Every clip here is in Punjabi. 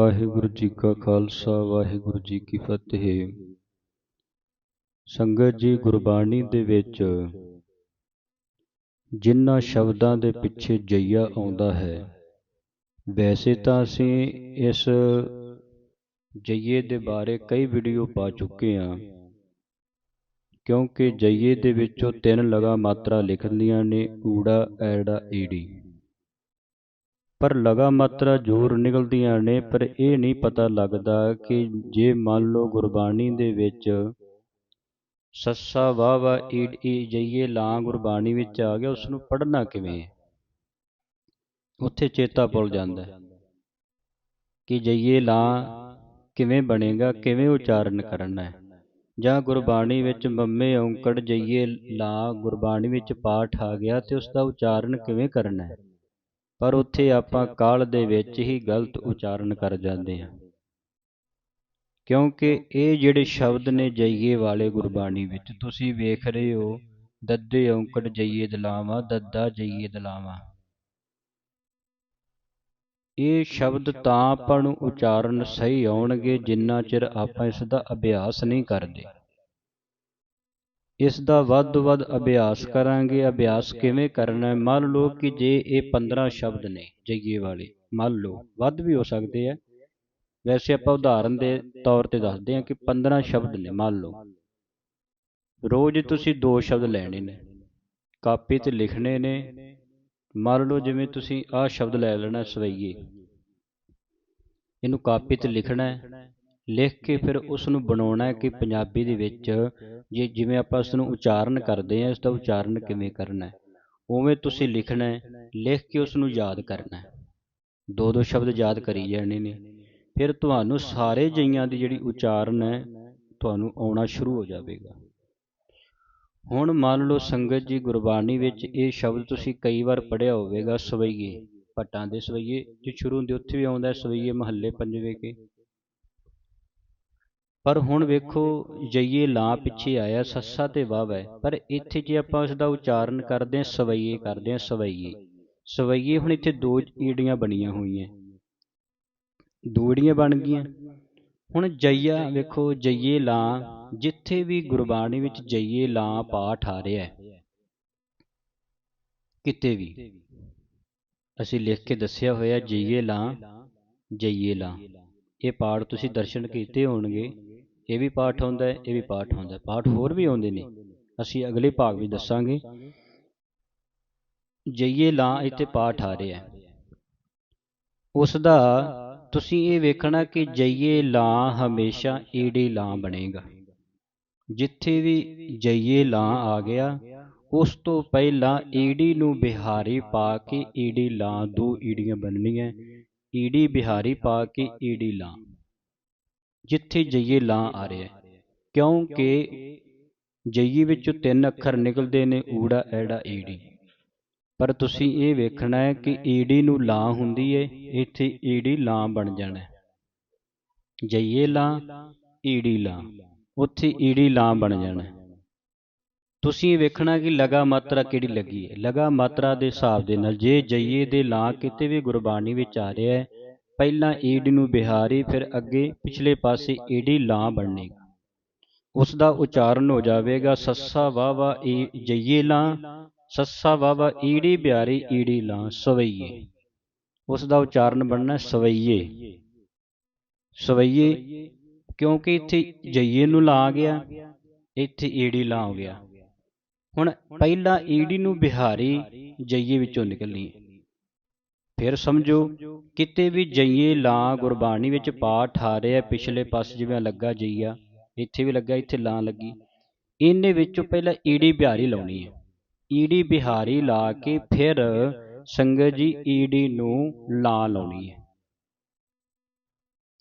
ਵਾਹਿਗੁਰੂ ਜੀ ਕਾ ਖਾਲਸਾ, ਵਾਹਿਗੁਰੂ ਜੀ ਕੀ ਫਤਿਹ। ਸੰਗਤ ਜੀ, ਗੁਰਬਾਣੀ ਦੇ ਵਿੱਚ ਜਿਨ੍ਹਾਂ ਸ਼ਬਦਾਂ ਦੇ ਪਿੱਛੇ ਜਈਆ ਆਉਂਦਾ ਹੈ, ਵੈਸੇ ਤਾਂ ਅਸੀਂ ਇਸ ਜਈਏ ਦੇ ਬਾਰੇ ਕਈ ਵੀਡੀਓ ਪਾ ਚੁੱਕੇ ਹਾਂ, ਕਿਉਂਕਿ ਜਈਏ ਦੇ ਵਿੱਚੋਂ ਤਿੰਨ ਲਗਾ ਮਾਤਰਾ ਲਿਖਦੀਆਂ ਨੇ, ਊੜਾ, ਐੜਾ, ਈੜੀ। ਪਰ ਲਗਾ ਮਾਤਰਾ ਜ਼ਰੂਰ ਨਿਕਲਦੀਆਂ ਨੇ, ਪਰ ਇਹ ਨਹੀਂ ਪਤਾ ਲੱਗਦਾ ਕਿ ਜੇ ਮੰਨ ਲਓ ਗੁਰਬਾਣੀ ਦੇ ਵਿੱਚ ਸੱਸਾ ਵਾਹ ਵਾਹ ਈ ਜਈਏ ਲਾਂ ਗੁਰਬਾਣੀ ਵਿੱਚ ਆ ਗਿਆ ਉਸ ਨੂੰ ਪੜ੍ਹਨਾ ਕਿਵੇਂ ਹੈ? ਉੱਥੇ ਚੇਤਾ ਭੁੱਲ ਜਾਂਦਾ ਹੈ ਕਿ ਜਈਏ ਲਾਂ ਕਿਵੇਂ ਬਣੇਗਾ, ਕਿਵੇਂ ਉਚਾਰਨ ਕਰਨਾ ਹੈ? ਜਾਂ ਗੁਰਬਾਣੀ ਵਿੱਚ ਮੰਮੇ ਔਂਕੜ ਜਈਏ ਲਾਂ ਗੁਰਬਾਣੀ ਵਿੱਚ ਪਾਠ ਆ ਗਿਆ ਤੇ ਉਸ ਦਾ ਉਚਾਰਨ ਕਿਵੇਂ ਕਰਨਾ ਹੈ? ਪਰ ਉੱਥੇ ਆਪਾਂ ਕਾਲ ਦੇ ਵਿੱਚ ਹੀ ਗਲਤ ਉਚਾਰਨ ਕਰ ਜਾਂਦੇ ਹਾਂ। ਕਿਉਂਕਿ ਇਹ ਜਿਹੜੇ ਸ਼ਬਦ ਨੇ ਜਈਏ ਵਾਲੇ ਗੁਰਬਾਣੀ ਵਿੱਚ, ਤੁਸੀਂ ਵੇਖ ਰਹੇ ਹੋ, ਦੱਦੇ ਔਂਕੜ ਜਈਏ ਦਲਾਵਾਂ, ਦੱਦਾ ਜਈਏ ਦਲਾਵਾਂ। ਇਹ ਸ਼ਬਦ ਤਾਂ ਆਪਾਂ ਨੂੰ ਉਚਾਰਨ ਸਹੀ ਆਉਣਗੇ ਜਿੰਨਾ ਚਿਰ ਆਪਾਂ ਇਸ ਦਾ ਅਭਿਆਸ ਨਹੀਂ ਕਰਦੇ। ਇਸ ਦਾ ਵੱਧ ਤੋਂ ਵੱਧ ਅਭਿਆਸ ਕਰਾਂਗੇ। ਅਭਿਆਸ ਕਿਵੇਂ ਕਰਨਾ ਹੈ? ਮੰਨ ਲਓ ਕਿ ਜੇ ਇਹ 15 ਸ਼ਬਦ ਨੇ ਜਈਏ ਵਾਲੇ, ਮੰਨ ਲਓ ਵੱਧ ਵੀ ਹੋ ਸਕਦੇ ਆ। ਵੈਸੇ ਆਪਾਂ ਉਦਾਹਰਨ ਦੇ ਤੌਰ ਤੇ ਦੱਸਦੇ ਹਾਂ ਕਿ 15 ਸ਼ਬਦ ਨੇ, ਮੰਨ ਲਓ। ਰੋਜ਼ ਤੁਸੀਂ ਦੋ ਸ਼ਬਦ ਲੈਣੇ ਨੇ, ਕਾਪੀ ਤੇ ਲਿਖਣੇ ਨੇ। ਮੰਨ ਲਓ ਜਿਵੇਂ ਤੁਸੀਂ ਆਹ ਸ਼ਬਦ ਲੈ ਲੈਣਾ ਸਵਈਏ। ਇਹਨੂੰ ਕਾਪੀ ਤੇ ਲਿਖਣਾ ਹੈ। ਲਿਖ ਕੇ ਫਿਰ ਉਸ ਨੂੰ ਬਣਾਉਣਾ ਹੈ ਕਿ ਪੰਜਾਬੀ ਦੇ ਵਿੱਚ ਜੇ ਜਿਵੇਂ ਆਪਾਂ ਇਸ ਨੂੰ ਉਚਾਰਨ ਕਰਦੇ ਹਾਂ ਇਸ ਦਾ ਉਚਾਰਨ ਕਿਵੇਂ ਕਰਨਾ ਹੈ? ਉਵੇਂ ਤੁਸੀਂ ਲਿਖਣਾ ਹੈ, ਲਿਖ ਕੇ ਉਸ ਨੂੰ ਯਾਦ ਕਰਨਾ ਹੈ। ਦੋ ਦੋ ਸ਼ਬਦ ਯਾਦ ਕਰੀ ਜਾਣੇ ਨੇ। ਫਿਰ ਤੁਹਾਨੂੰ ਸਾਰੇ ਜਈਆਂ ਦੀ ਜਿਹੜੀ ਉਚਾਰਨ ਹੈ, ਤੁਹਾਨੂੰ ਆਉਣਾ ਸ਼ੁਰੂ ਹੋ ਜਾਵੇਗਾ। ਹੁਣ ਮੰਨ ਲਓ ਸੰਗਤ ਜੀ ਗੁਰਬਾਣੀ ਵਿੱਚ ਇਹ ਸ਼ਬਦ ਤੁਸੀਂ ਕਈ ਵਾਰ ਪੜ੍ਹਿਆ ਹੋਵੇਗਾ, ਸਵਈਏ ਪਟਾਂ ਦੇ ਸਵਈਏ, ਜੇ ਸ਼ੁਰੂ ਹੁੰਦੇ ਉੱਥੇ ਵੀ ਆਉਂਦਾ ਸਵਈਏ ਮਹੱਲੇ, ਪੰਜਵੇਂ ਕੇ। ਪਰ ਹੁਣ ਵੇਖੋ, ਜਈਏ ਲਾਂ ਪਿੱਛੇ ਆਇਆ, ਸੱਸਾ ਤੇ ਵਾਵ ਹੈ। ਪਰ ਇੱਥੇ ਜੇ ਆਪਾਂ ਉਸ ਦਾ ਉਚਾਰਨ ਕਰਦੇ ਹਾਂ, ਸਵਈਏ ਕਰਦੇ ਹਾਂ, ਸਵਈਏ। ਸਵਈਏ ਹੁਣ ਇੱਥੇ ਦੋ ਈੜੀਆਂ ਬਣੀਆਂ ਹੋਈਆਂ। ਦੋ ਬਣ ਗਈਆਂ। ਹੁਣ ਜਈਆ, ਵੇਖੋ, ਜਈਏ ਲਾਂ ਜਿੱਥੇ ਵੀ ਗੁਰਬਾਣੀ ਵਿੱਚ ਜਈਏ ਲਾਂ ਪਾਠ ਆ ਰਿਹਾ ਹੈ, ਕਿਤੇ ਵੀ। ਅਸੀਂ ਲਿਖ ਕੇ ਦੱਸਿਆ ਹੋਇਆ, ਜਈਏ ਲਾਂ ਜਈਏ ਲਾਂ ਇਹ ਪਾਠ ਤੁਸੀਂ ਦਰਸ਼ਨ ਕੀਤੇ ਹੋਣਗੇ। ਇਹ ਵੀ ਪਾਠ ਹੁੰਦਾ ਹੈ, ਇਹ ਵੀ ਪਾਠ ਹੁੰਦਾ ਹੈ। ਪਾਠ ਹੋਰ ਵੀ ਆਉਂਦੇ ਨੇ। ਅਸੀਂ ਅਗਲੇ ਭਾਗ ਵਿੱਚ ਦੱਸਾਂਗੇ। ਜਈਏ ਲਾਂ, ਇੱਥੇ ਪਾਠ ਆ ਰਿਹਾ ਹੈ। ਉਸ ਦਾ, ਤੁਸੀਂ ਇਹ ਵੇਖਣਾ ਕਿ ਜਈਏ ਲਾਂ ਹਮੇਸ਼ਾ ਈੜੀ ਲਾਂ ਬਣੇਗਾ। ਜਿੱਥੇ ਵੀ ਜਈਏ ਲਾਂ ਆ ਗਿਆ, ਉਸ ਤੋਂ ਪਹਿਲਾਂ ਈੜੀ ਨੂੰ ਬਿਹਾਰੀ ਪਾ ਕੇ ਈੜੀ ਲਾਂ, ਦੋ ਈੜੀਆਂ ਬਣਨੀਆਂ। ਈੜੀ ਬਿਹਾਰੀ ਪਾ ਕੇ ਈੜੀ ਲਾਂ। ਜਿੱਥੇ ਜਈਏ ਲਾਂ ਆ ਰਿਹਾ ਕਿਉਂਕਿ ਜਈਏ ਵਿੱਚੋਂ ਤਿੰਨ ਅੱਖਰ ਨਿਕਲਦੇ ਨੇ, ਊੜਾ, ਐੜਾ, ਈੜੀ। ਪਰ ਤੁਸੀਂ ਇਹ ਵੇਖਣਾ ਹੈ ਕਿ ਈੜੀ ਨੂੰ ਲਾਂ ਹੁੰਦੀ ਏ, ਇੱਥੇ ਈੜੀ ਲਾਂ ਬਣ ਜਾਣਾ ਜਈਏ ਲਾਂ, ਈੜੀ ਲਾਂ, ਉੱਥੇ ਈੜੀ ਲਾਂ ਬਣ ਜਾਣਾ ਤੁਸੀਂ ਵੇਖਣਾ ਕਿ ਲਗਾ ਮਾਤਰਾ ਕਿਹੜੀ ਲੱਗੀ ਹੈ? ਲਗਾ ਮਾਤਰਾ ਦੇ ਹਿਸਾਬ ਦੇ ਨਾਲ ਜੇ ਜਈਏ ਦੇ ਲਾਂ ਕਿਤੇ ਵੀ ਗੁਰਬਾਣੀ ਵਿੱਚ ਆ ਰਿਹਾ ਹੈ ਪਹਿਲਾਂ ਈੜ ਨੂੰ ਬਿਹਾਰੀ, ਫਿਰ ਅੱਗੇ ਪਿਛਲੇ ਪਾਸੇ ਈੜੀ ਲਾਂ ਬਣਨੇਗਾ ਉਸ ਦਾ ਉਚਾਰਨ ਹੋ ਜਾਵੇਗਾ, ਸੱਸਾ ਵਾਵਾ ਈ ਜਈਏ ਲਾਂ ਸੱਸਾ ਵਾਵਾ ਈੜੀ ਬਿਹਾਰੀ ਈੜੀ ਲਾਂ ਸਵਈਏ। ਉਸ ਦਾ ਉਚਾਰਨ ਬਣਨਾ ਸਵਈਏ। ਸਵਈਏ ਕਿਉਂਕਿ ਇੱਥੇ ਜਈਏ ਨੂੰ ਲਾ ਆ ਗਿਆ, ਇੱਥੇ ਈੜੀ ਲਾਂ ਹੋ ਗਿਆ। ਹੁਣ ਪਹਿਲਾਂ ਈੜੀ ਨੂੰ ਬਿਹਾਰੀ, ਜਈਏ ਵਿੱਚੋਂ ਨਿਕਲਣੀ ਫਿਰ ਸਮਝੋ, ਕਿਤੇ ਵੀ ਜਈਏ ਲਾਂ ਗੁਰਬਾਣੀ ਵਿੱਚ ਪਾਠ ਆ ਰਿਹਾ ਪਿਛਲੇ ਪਾਸੇ ਜਿਵੇਂ ਲੱਗਾ ਜਈਆ, ਇੱਥੇ ਵੀ ਲੱਗਾ, ਇੱਥੇ ਲਾਂ ਲੱਗੀ। ਇਹਨੇ ਵਿੱਚੋਂ ਪਹਿਲਾਂ ਈੜੀ ਬਿਹਾਰੀ ਲਾਉਣੀ ਹੈ। ਈੜੀ ਬਿਹਾਰੀ ਲਾ ਕੇ ਫਿਰ ਸੰਗਤ ਜੀ ਈੜੀ ਨੂੰ ਲਾਂ ਲਾਉਣੀ ਹੈ।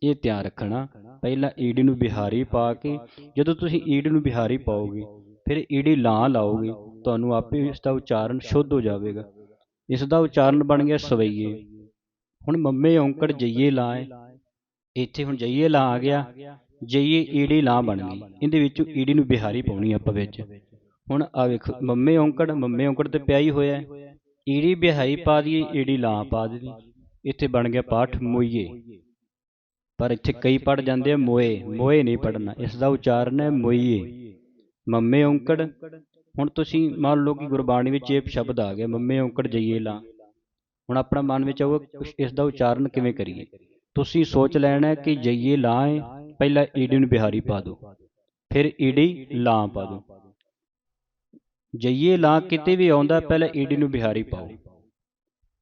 ਇਹ ਧਿਆਨ ਰੱਖਣਾ, ਪਹਿਲਾਂ ਈੜੀ ਨੂੰ ਬਿਹਾਰੀ ਪਾ ਕੇ, ਜਦੋਂ ਤੁਸੀਂ ਈੜੀ ਨੂੰ ਬਿਹਾਰੀ ਪਾਓਗੇ, ਫਿਰ ਈੜੀ ਲਾਂ ਲਾਓਗੇ, ਤੁਹਾਨੂੰ ਆਪੇ ਇਸ ਦਾ ਉਚਾਰਨ ਸ਼ੁੱਧ ਹੋ ਜਾਵੇਗਾ। ਇਸ ਦਾ ਉਚਾਰਨ ਬਣ ਗਿਆ ਸਵਈਏ। ਹੁਣ ਮੰਮੇ ਔਂਕੜ ਜਈਏ ਲਾ ਇੱਥੇ ਹੁਣ ਜਈਏ ਲਾਂ ਆ ਗਿਆ। ਜਈਏ ਈੜੀ ਲਾਂ ਬਣ ਗਈ। ਇਹਦੇ ਵਿੱਚ ਈੜੀ ਨੂੰ ਬਿਹਾਰੀ ਪਾਉਣੀ ਆਪਾਂ ਵਿੱਚ। ਹੁਣ ਆ ਵੇਖੋ, ਮੰਮੇ ਔਂਕੜ ਮੰਮੇ ਔਂਕੜ ਤੇ ਪਿਆ ਹੀ ਹੋਇਆ। ਈੜੀ ਬਿਹਾਈ ਪਾ ਦਈਏ, ਈੜੀ ਲਾਂ ਪਾ ਦਈਏ ਇੱਥੇ ਬਣ ਗਿਆ ਪਾਠ ਮੋਈਏ। ਪਰ ਇੱਥੇ ਕਈ ਪੜ ਜਾਂਦੇ ਆ ਮੋਏ। ਮੋਏ ਨਹੀਂ ਪੜਨਾ ਇਸ ਦਾ ਉਚਾਰਨ ਹੈ ਮੋਈਏ। ਮੰਮੇ ਔਂਕੜ ਹੁਣ ਤੁਸੀਂ ਮੰਨ ਲਓ ਕਿ ਗੁਰਬਾਣੀ ਵਿੱਚ ਇਹ ਸ਼ਬਦ ਆ ਗਿਆ, ਮੰਮੇ ਔਂਕੜ ਜਈਏ ਲਾ। ਹੁਣ ਆਪਣਾ ਮਨ ਵਿੱਚ ਆਊਗਾ ਕੁਛ ਇਸ ਦਾ ਉਚਾਰਨ ਕਿਵੇਂ ਕਰੀਏ? ਤੁਸੀਂ ਸੋਚ ਲੈਣਾ ਕਿ ਜਈਏ ਲਾ ਹੈ, ਪਹਿਲਾਂ ਈਡੀ ਨੂੰ ਬਿਹਾਰੀ ਪਾ ਦਿਓ, ਫਿਰ ਈਡੀ ਲਾਂ ਪਾ ਦਿਓ। ਜਈਏ ਲਾਂ ਕਿਤੇ ਵੀ ਆਉਂਦਾ, ਪਹਿਲਾਂ ਈਡੀ ਨੂੰ ਬਿਹਾਰੀ ਪਾਓ,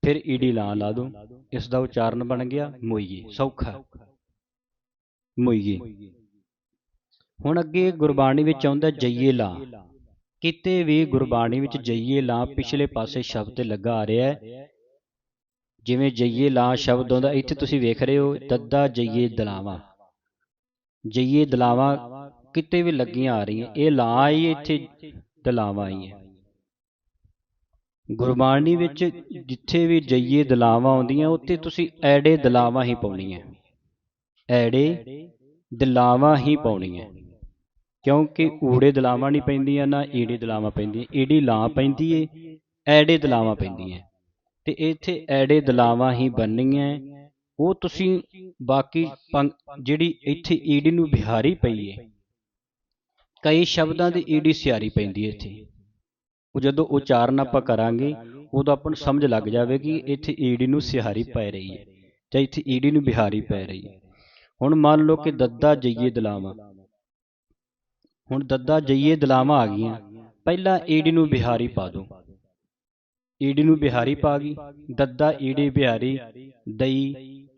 ਫਿਰ ਈਡੀ ਲਾਂ ਲਾ ਦਿਓ। ਇਸ ਦਾ ਉਚਾਰਨ ਬਣ ਗਿਆ, ਮੋਈਏ, ਸੌਖਾ। ਮੋਈਏ। ਹੁਣ ਅੱਗੇ ਗੁਰਬਾਣੀ ਵਿੱਚ ਆਉਂਦਾ, ਜਈਏ ਲਾਂ। ਕਿਤੇ ਵੀ ਗੁਰਬਾਣੀ ਵਿੱਚ ਜਈਏ ਲਾਂ ਪਿਛਲੇ ਪਾਸੇ ਸ਼ਬਦ 'ਤੇ ਲੱਗਾ ਆ ਰਿਹਾ ਹੈ। ਜਿਵੇਂ ਜਈਏ ਲਾਂ ਸ਼ਬਦ ਆਉਂਦਾ ਇੱਥੇ ਤੁਸੀਂ ਵੇਖ ਰਹੇ ਹੋ ਦੱਦਾ ਜਈਏ ਦਲਾਵਾਂ। ਜਈਏ ਦਲਾਵਾਂ ਕਿਤੇ ਵੀ ਲੱਗੀਆਂ ਆ ਰਹੀਆਂ ਇਹ ਲਾਂ ਆਈ ਹੈ, ਇੱਥੇ ਦਲਾਵਾਂ ਹੈ ਗੁਰਬਾਣੀ ਵਿੱਚ ਜਿੱਥੇ ਵੀ ਜਈਏ ਦਲਾਵਾਂ ਆਉਂਦੀਆਂ ਉੱਥੇ ਤੁਸੀਂ ਐੜੇ ਦਲਾਵਾਂ ਹੀ ਪਾਉਣੀਆਂ। ਐੜੇ ਦਲਾਵਾਂ ਹੀ ਪਾਉਣੀਆਂ। ਕਿਉਂਕਿ ਊੜੇ ਦਲਾਵਾਂ ਨਹੀਂ ਪੈਂਦੀਆਂ, ਨਾ ਈੜੇ ਦਲਾਵਾਂ ਪੈਂਦੀਆਂ। ਈੜੀ ਲਾਂ ਪੈਂਦੀ ਏ, ਐੜੇ ਦਲਾਵਾਂ ਪੈਂਦੀਆਂ। ਤੇ ਇੱਥੇ ਐੜੇ ਦਲਾਵਾਂ ਹੀ ਬਣਨੀਆਂ ਉਹ ਤੁਸੀਂ ਬਾਕੀ ਪੰਕ- ਜਿਹੜੀ ਇੱਥੇ ਈੜੀ ਨੂੰ ਬਿਹਾਰੀ ਪਈ ਏ। ਕਈ ਸ਼ਬਦਾਂ ਦੀ ਈੜੀ ਸਿਆਰੀ ਪੈਂਦੀ ਏ ਇੱਥੇ। ਉਹ ਜਦੋਂ ਉਚਾਰਨ ਆਪਾਂ ਕਰਾਂਗੇ, ਉਦੋਂ ਆਪਾਂ ਨੂੰ ਸਮਝ ਲੱਗ ਜਾਵੇਗੀ ਇੱਥੇ ਈੜੀ ਨੂੰ ਸਿਹਾਰੀ ਪੈ ਰਹੀ ਹੈ ਜਾਂ ਇੱਥੇ ਈੜੀ ਨੂੰ ਬਿਹਾਰੀ ਪੈ ਰਹੀ ਹੈ ਹੁਣ ਮੰਨ ਲਓ ਕਿ ਦੱਦਾ ਜਈਏ ਦਲਾਵਾਂ। ਹੁਣ ਦੱਦਾ ਜਈਏ ਦਲਾਵਾਂ ਆ ਗਈਆਂ। ਪਹਿਲਾਂ ਈੜੀ ਨੂੰ ਬਿਹਾਰੀ ਪਾ ਦਿਓ ਈਡੀ ਨੂੰ ਬਿਹਾਰੀ ਪਾ ਗਈ। ਦੱਦਾ ਈੜੀ ਬਿਹਾਰੀ, ਦਈ,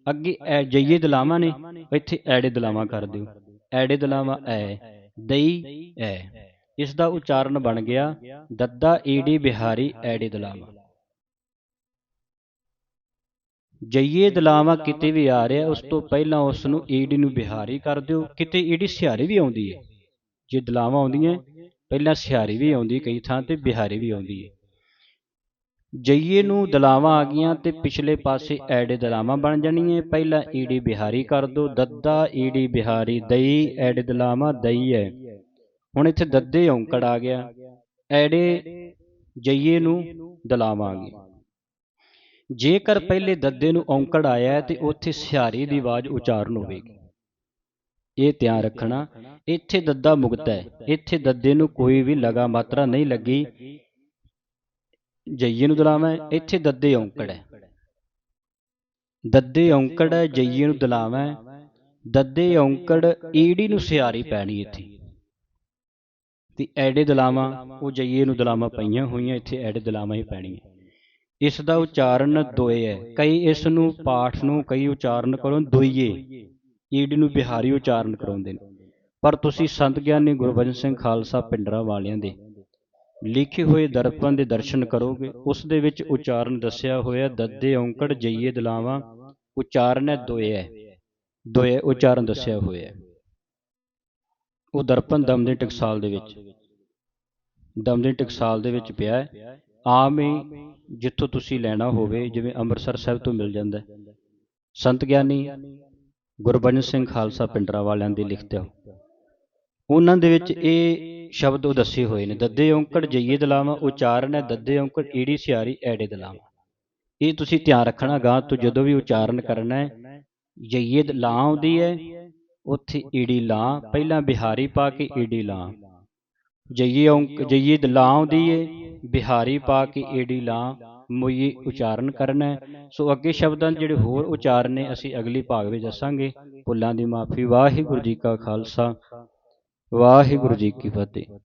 ਅੱਗੇ ਐ ਜਈਏ ਦਲਾਵਾਂ ਨੇ, ਇੱਥੇ ਐੜੇ ਦਲਾਵਾਂ ਕਰ ਦਿਓ। ਐੜੇ ਦਲਾਵਾਂ ਐ, ਦਈ, ਐ। ਇਸ ਦਾ ਉਚਾਰਨ ਬਣ ਗਿਆ, ਦੱਦਾ ਈੜੀ ਬਿਹਾਰੀ, ਐੜੇ ਦਲਾਵਾਂ। ਜਈਏ ਦਲਾਵਾਂ ਕਿਤੇ ਵੀ ਆ ਰਿਹਾ, ਉਸ ਤੋਂ ਪਹਿਲਾਂ ਉਸ ਨੂੰ ਈੜੀ ਨੂੰ ਬਿਹਾਰੀ ਕਰ ਦਿਓ। ਕਿਤੇ ਈੜੀ ਸਿਹਾਰੀ ਵੀ ਆਉਂਦੀ ਹੈ ਜੇ ਦਲਾਵਾਂ ਆਉਂਦੀਆਂ, ਪਹਿਲਾਂ ਸਿਹਾਰੀ ਵੀ ਆਉਂਦੀ ਕਈ ਥਾਂ ਤੇ, ਬਿਹਾਰੀ ਵੀ ਆਉਂਦੀ ਹੈ ਜਈਏ ਨੂੰ ਦਲਾਵਾਂ ਆ ਗਈਆਂ ਤੇ ਪਿਛਲੇ ਪਾਸੇ ਐੜੇ ਦਲਾਵਾਂ ਬਣ ਜਾਣੀਆਂ ਪਹਿਲਾਂ ਈੜੀ ਬਿਹਾਰੀ ਕਰ ਦੋ, ਦੱਦਾ ਈੜੀ ਬਿਹਾਰੀ ਦਈ, ਐੜੇ ਦਲਾਵਾਂ ਦਈ ਹੈ ਹੁਣ ਇੱਥੇ ਦੱਦੇ ਔਂਕੜ ਆ ਗਿਆ। ਐੜੇ ਜਈਏ ਨੂੰ ਦਲਾਵਾਂ ਆ ਗਈਆਂ। ਜੇਕਰ ਪਹਿਲੇ ਦੱਦੇ ਨੂੰ ਔਂਕੜ ਆਇਆ ਹੈ ਤੇ ਉੱਥੇ ਸਿਹਾਰੀ ਦੀ ਆਵਾਜ਼ ਉਚਾਰਨ ਹੋਵੇਗੀ। ਇਹ ਧਿਆਨ ਰੱਖਣਾ, ਇੱਥੇ ਦੱਦਾ ਮੁਕਤ ਹੈ। ਇੱਥੇ ਦੱਦੇ ਨੂੰ ਕੋਈ ਵੀ ਲਗਾ ਮਾਤਰਾ ਨਹੀਂ ਲੱਗੀ। ਜਈਏ ਨੂੰ ਦਲਾਵਾਂ, ਇੱਥੇ ਦੱਦੇ ਔਂਕੜ ਹੈ। ਦੱਦੇ ਔਂਕੜ ਹੈ ਜਈਏ ਨੂੰ ਦਲਾਵਾਂ, ਦੱਦੇ ਔਂਕੜ, ਈੜੀ ਨੂੰ ਸਿਆਰੀ ਪੈਣੀ ਇੱਥੇ। ਤੇ ਐੜੇ ਦਲਾਵਾਂ, ਉਹ ਜਈਏ ਨੂੰ ਦਲਾਵਾਂ ਪਈਆਂ ਹੋਈਆਂ, ਇੱਥੇ ਐੜੇ ਦਲਾਵਾਂ ਹੀ ਪੈਣੀਆਂ। ਇਸ ਦਾ ਉਚਾਰਨ ਦੋਏ ਹੈ। ਕਈ ਇਸ ਨੂੰ ਪਾਠ ਨੂੰ, ਕਈ ਉਚਾਰਨ ਕਰੋ ਦੋਈਏ। ਈਡੀ ਨੂੰ ਬਿਹਾਰੀ ਉਚਾਰਨ ਕਰਾਉਂਦੇ ਨੇ। ਪਰ ਤੁਸੀਂ ਸੰਤ ਗਿਆਨੀ ਗੁਰਬਚਨ ਸਿੰਘ ਖਾਲਸਾ ਪਿੰਡਰਾ ਵਾਲਿਆਂ ਦੇ ਲਿਖੇ ਹੋਏ ਦਰਪਣ ਦੇ ਦਰਸ਼ਨ ਕਰੋਗੇ, ਉਸ ਦੇ ਵਿੱਚ ਉਚਾਰਨ ਦੱਸਿਆ ਹੋਇਆ, ਦੱਦੇ ਔਂਕੜ ਜਈਏ ਦਲਾਵਾਂ, ਉਚਾਰਨ ਹੈ ਦੋਏ ਹੈ ਉਚਾਰਨ ਦੱਸਿਆ ਹੋਇਆ ਉਹ ਦਰਪਣ ਦਮਦਮੀ ਟਕਸਾਲ ਦੇ ਵਿੱਚ ਦਮਦਮੀ ਟਕਸਾਲ ਦੇ ਵਿੱਚ ਪਿਆ ਹੈ। ਆਮ ਹੀ ਜਿੱਥੋਂ ਤੁਸੀਂ ਲੈਣਾ ਹੋਵੇ, ਜਿਵੇਂ ਅੰਮ੍ਰਿਤਸਰ ਸਾਹਿਬ ਤੋਂ ਮਿਲ ਜਾਂਦਾ ਸੰਤ ਗਿਆਨੀ ਗੁਰਬਚਨ ਸਿੰਘ ਖਾਲਸਾ ਪਿੰਡਰਾ ਵਾਲਿਆਂ ਦੀ ਲਿਖਤੇ ਹੋ। ਉਹਨਾਂ ਦੇ ਵਿੱਚ ਇਹ ਸ਼ਬਦ ਉਹ ਦੱਸੇ ਹੋਏ ਨੇ, ਦੱਦੇ ਔਂਕੜ ਜਈਏ ਦਲਾਵਾਂ, ਉਚਾਰਨ ਹੈ ਦੱਦੇ ਔਂਕੜ ਈੜੀ ਸਿਆਰੀ ਐੜੇ ਦਲਾਵਾਂ। ਇਹ ਤੁਸੀਂ ਧਿਆਨ ਰੱਖਣਾ ਗਾਂ, ਤੋਂ ਜਦੋਂ ਵੀ ਉਚਾਰਨ ਕਰਨਾ ਹੈ, ਜਈਏ ਦ- ਲਾਂ ਆਉਂਦੀ ਹੈ, ਉੱਥੇ ਈੜੀ ਲਾਂ, ਪਹਿਲਾਂ ਬਿਹਾਰੀ ਪਾ ਕੇ ਈੜੀ ਲਾਂ। ਜਈਏ ਔਂਕ, ਜਈਏ ਦ, ਲਾਂ ਆਉਂਦੀ ਹੈ, ਬਿਹਾਰੀ ਪਾ ਕੇ ਈੜੀ ਲਾਂ। ਮੁਈ ਉਚਾਰਨ ਕਰਨਾ ਹੈ। ਸੋ ਅੱਗੇ ਸ਼ਬਦਾਂ ਦੇ ਜਿਹੜੇ ਹੋਰ ਉਚਾਰਨ ਨੇ ਅਸੀਂ ਅਗਲੀ ਭਾਗ ਵਿੱਚ ਦੱਸਾਂਗੇ ਭੁੱਲਾਂ ਦੀ ਮਾਫੀ, ਵਾਹਿਗੁਰੂ ਜੀ ਕਾ ਖਾਲਸਾ, ਵਾਹਿਗੁਰੂ ਜੀ ਕੀ ਫਤਿਹ